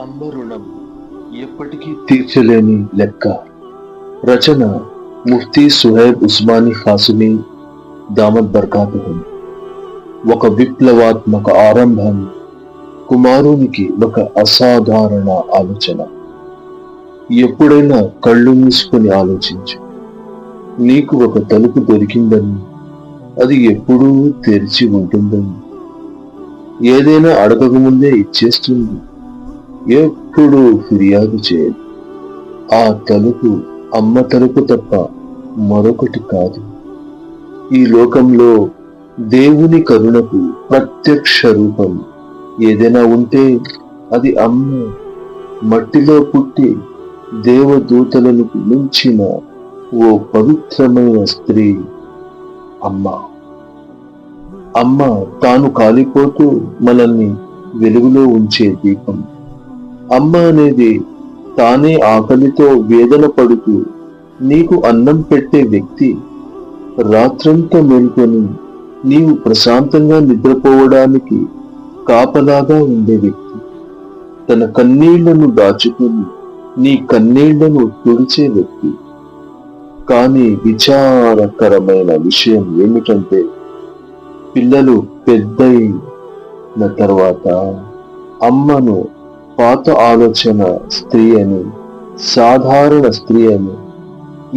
అమ్మ రుణం ఎప్పటికీ తీర్చలేని లెక్క. రచన ముఫ్తీ సుహైబ్ ఉస్మాని ఖాసిమీ దామద్ బర్కాతుహం. ఒక విప్లవాత్మక ఆరంభం కుమారునికి ఒక అసాధారణ ఆలోచన. ఎప్పుడైనా కళ్ళు మూసుకొని ఆలోచించు. నీకు ఒక తలుపు దొరికిందని అది ఎప్పుడూ తెరిచి ఉంటుందని. ఏదైనా అడగకముందే ఇచ్చేస్తుంది. ఎప్పుడు ఫిర్యాదు చేయదు ఆ తలుపు అమ్మ తలుపు తప్ప మరొకటి కాదు. ఈ లోకంలో దేవుని కరుణకు ప్రత్యక్ష రూపం ఏదైనా ఉంటే అది అమ్మ మట్టిలో పుట్టి దేవదూతలను మించిన ఓ పవిత్రమైన స్త్రీ అమ్మ. అమ్మ తాను కాలిపోతూ మనల్ని వెలుగులో ఉంచే దీపం. అమ్మ అనేది తానే ఆకలితో వేదన పడుతూ నీకు అన్నం పెట్టే వ్యక్తి. రాత్రంతా మేల్కొని నీవు ప్రశాంతంగా నిద్రపోవడానికి కాపలాగా ఉండే వ్యక్తి. తన కన్నీళ్ళను దాచుకుని నీ కన్నీళ్ళను తుడిచే వ్యక్తి. కానీ విచారకరమైన విషయం ఏమిటంటే పిల్లలు పెద్దయిన తర్వాత అమ్మను పాత ఆలోచన స్త్రీ అని సాధారణ స్త్రీ అని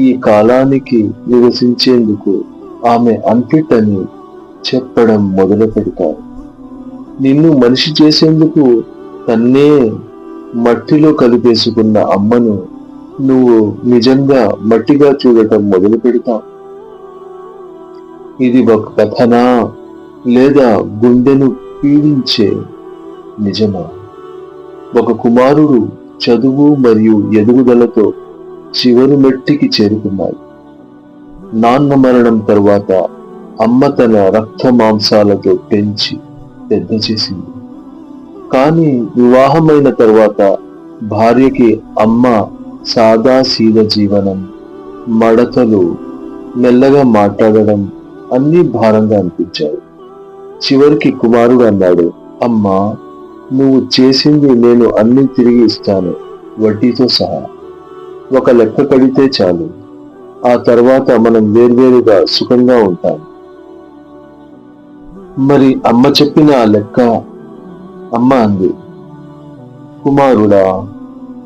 ఈ కాలానికి నివసించేందుకు ఆమె అన్ఫిట్ అని చెప్పడం మొదలు పెడతారు. నిన్ను మనిషి చేసేందుకు తన్నే మట్టిలో కలిపేసుకున్న అమ్మను నువ్వు నిజంగా మట్టిగా చూడటం మొదలు పెడతావు. ఇది ఒక కథనా లేదా గుండెను పీడించే నిజమా? ఒక కుమారుడు చదువు మరియు ఎదుగుదలతో చివరి మెట్టికి చేరుకున్నాడు. నాన్న మరణం తర్వాత అమ్మ తన రక్త మాంసాలతో పెంచి పెద్ద చేసింది. కానీ వివాహమైన తర్వాత భార్యకి అమ్మ సాదాసీద జీవనం మడతలు మెల్లగా మాట్లాడడం అన్నీ భారంగా అనిపించాయి. చివరికి కుమారుడు అన్నాడు అమ్మా నువ్వు చేసింది నేను అన్ని తిరిగి ఇస్తాను వడ్డీతో సహా. ఒక లెక్క కడితే చాలు. ఆ తర్వాత మనం వేర్వేరుగా సుఖంగా ఉంటాం. మరి అమ్మ చెప్పిన ఆ లెక్క అమ్మ అంది. కుమారుడా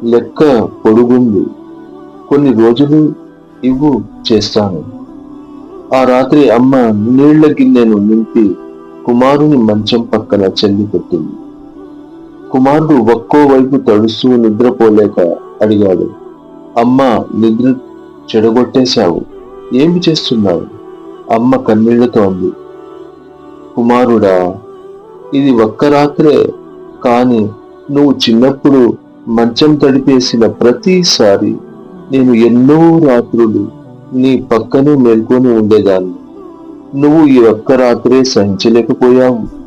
లెక్క పొడుగుంది. కొన్ని రోజులు ఇవ్వు చేస్తాను. ఆ రాత్రి అమ్మ నీళ్ళ గిన్నెను నింపి కుమారుని మంచం పక్కన చెల్లి పెట్టింది. కుమారుడు ఒక్కో వైపు తడుస్తూ నిద్రపోలేక అడిగాడు అమ్మ నిద్ర చెడగొట్టేశావు. ఏమి చేస్తున్నావు? అమ్మ కన్నీళ్ళతో అంది కుమారుడా ఇది ఒక్క రాత్రే కాని నువ్వు చిన్నప్పుడు మంచం తడిపేసిన ప్రతిసారి నేను ఎన్నో రాత్రులు నీ పక్కనే మేల్కొని ఉండేదాన్ని. నువ్వు ఈ ఒక్క రాత్రే సహించలేకపోయావు.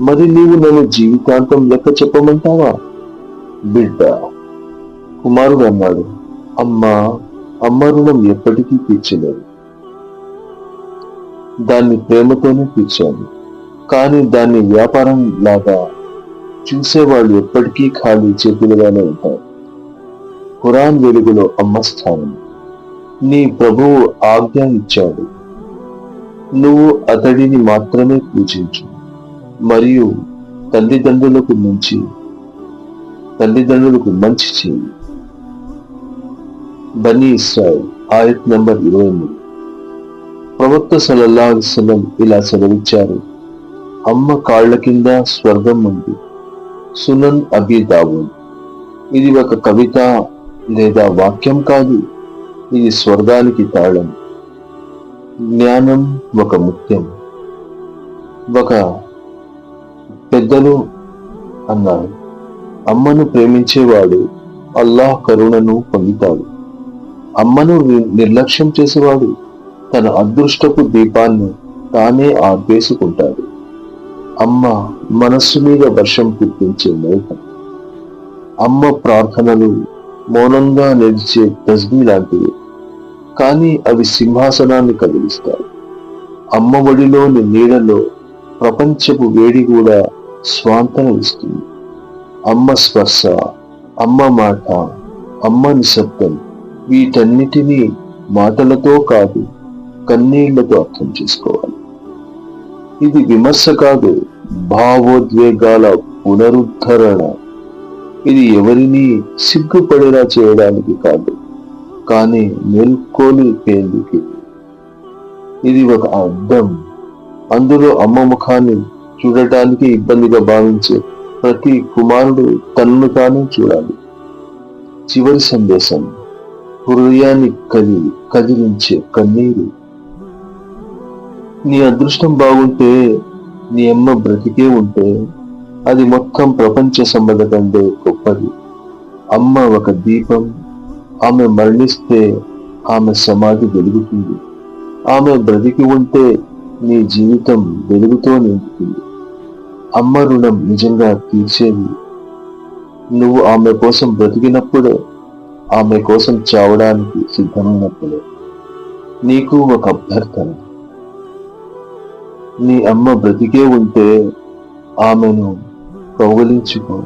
మరి నీవు నన్ను జీవితాంతం లెక్క చెప్పమంటావా? బిడ్డ కుమారుడు అన్నాడు. అమ్మా అమ్మ రుణం ఎప్పటికీ తీర్చలేదు. దాన్ని ప్రేమతోనే తీర్చాను. కానీ దాన్ని వ్యాపారం లాగా చూసేవాళ్ళు ఎప్పటికీ ఖాళీ చేతులుగానే ఉంటారు. ఖురాన్ వెలుగులో అమ్మ స్థానం. నీ ప్రభువు ఆజ్ఞ ఇచ్చాడు. నువ్వు అతడిని మాత్రమే పూజించు. మరియు తల్లిదండ్రులకు మంచి తల్లిదండ్రులకు మంచి చేయి. బనీ ఇస్రాయల్ ఆయత్ నంబర్ ఇరవై మూడు. ప్రవక్త సలల్లా ఇలా సెలవిచ్చారు. అమ్మ కాళ్ళ కింద స్వర్గం ఉంది. సునన్ అబీ ఇది ఒక కవిత లేదా వాక్యం కాదు. ఇది స్వర్గానికి తాళం. జ్ఞానం ఒక ముఖ్యం. ఒక పెద్దలు అన్నారు. అమ్మను ప్రేమించేవాడు అల్లాహ్ కరుణను పొందుతాడు. అమ్మను నిర్లక్ష్యం చేసేవాడు తన అదృష్టపు దీపాన్ని తానే ఆర్పేసుకుంటాడు అమ్మ మనస్సు మీద వర్షం పుట్టించే మోహం. అమ్మ ప్రార్థనలు మౌనంగా నిలిచే తస్బీ లాంటివి. కానీ అవి సింహాసనాన్ని కదిలిస్తాయి. అమ్మ ఒడిలోని నీడలో ప్రపంచపు వేడి కూడా స్వాంతన ఇస్తుంది అమ్మ స్పర్శ అమ్మ మాట అమ్మ నిశ్శబ్దం వీటన్నిటినీ మాటలతో కాదు కన్నీళ్ళతో అర్థం చేసుకోవాలి. ఇది విమర్శ కాదు భావోద్వేగాల పునరుద్ధరణ. ఇది ఎవరిని సిగ్గుపడేలా చేయడానికి కాదు కానీ మేల్కోలిపేందుకు ఇది ఒక అర్థం అందులో అమ్మ ముఖాన్ని చూడటానికి ఇబ్బందిగా భావించే ప్రతి కుమారుడు తనను తానే చూడాలి. చివరి సందేశం హృదయాన్ని కది కదిలించే కన్నీరు. నీ అదృష్టం బాగుంటే నీ అమ్మ బ్రతికే ఉంటే అది మొత్తం ప్రపంచ సంబంధ కంటే గొప్పది. అమ్మ ఒక దీపం ఆమె మరణిస్తే ఆమె సమాధి వెలుగుతుంది. ఆమె బ్రతికి ఉంటే నీ జీవితం వెలుగుతో నింపుతుంది అమ్మ రుణం నిజంగా తీర్చేది. నువ్వు ఆమె కోసం బ్రతికినప్పుడే ఆమె కోసం చావడానికి సిద్ధమైనప్పుడే. నీకు ఒక అభ్యర్థన. నీ అమ్మ బ్రతికే ఉంటే ఆమెను కౌగలించుకో.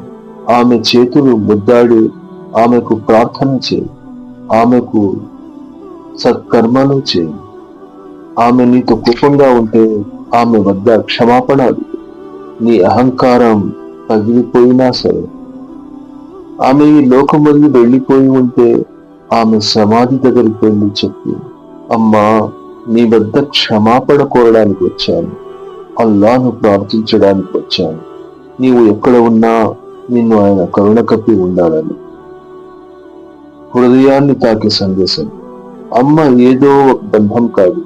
ఆమె చేతులు ముద్దాడి ఆమెకు ప్రార్థన చేయి. ఆమెకు సత్కర్మను చేయి. ఆమె నీతో కోపంగా ఉంటే ఆమె వద్ద క్షమాపణ అడుగు. నీ అహంకారం పగిలిపోయినా సరే ఆమె ఈ లోకం వదిలి వెళ్ళిపోయి ఉంటే ఆమె సమాధి దగ్గరికి వెళ్ళి చెప్పి అమ్మా నీ వద్ద క్షమాపణ కోరడానికి వచ్చాను. అల్లాను ప్రార్థించడానికి వచ్చాను. నీవు ఎక్కడ ఉన్నా నిన్ను ఆయన కరుణ కప్పి ఉండాలని. హృదయాన్ని తాకే సందేశం. అమ్మ ఏదో ఒక బంధం కాదు.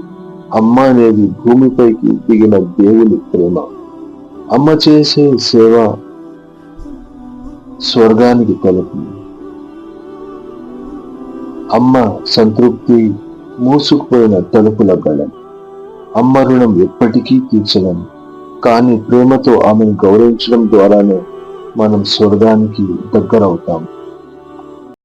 అమ్మ అనేది భూమిపైకి దిగిన దేవుని ప్రేమ. అమ్మ చేసే సేవ స్వర్గానికి తలుపు అమ్మ సంతృప్తి మూసుకుపోయిన తలుపుల గళం. అమ్మ రుణం ఎప్పటికీ తీర్చడం కానీ ప్రేమతో ఆమెను గౌరవించడం ద్వారానే మనం స్వర్గానికి దగ్గరవుతాం.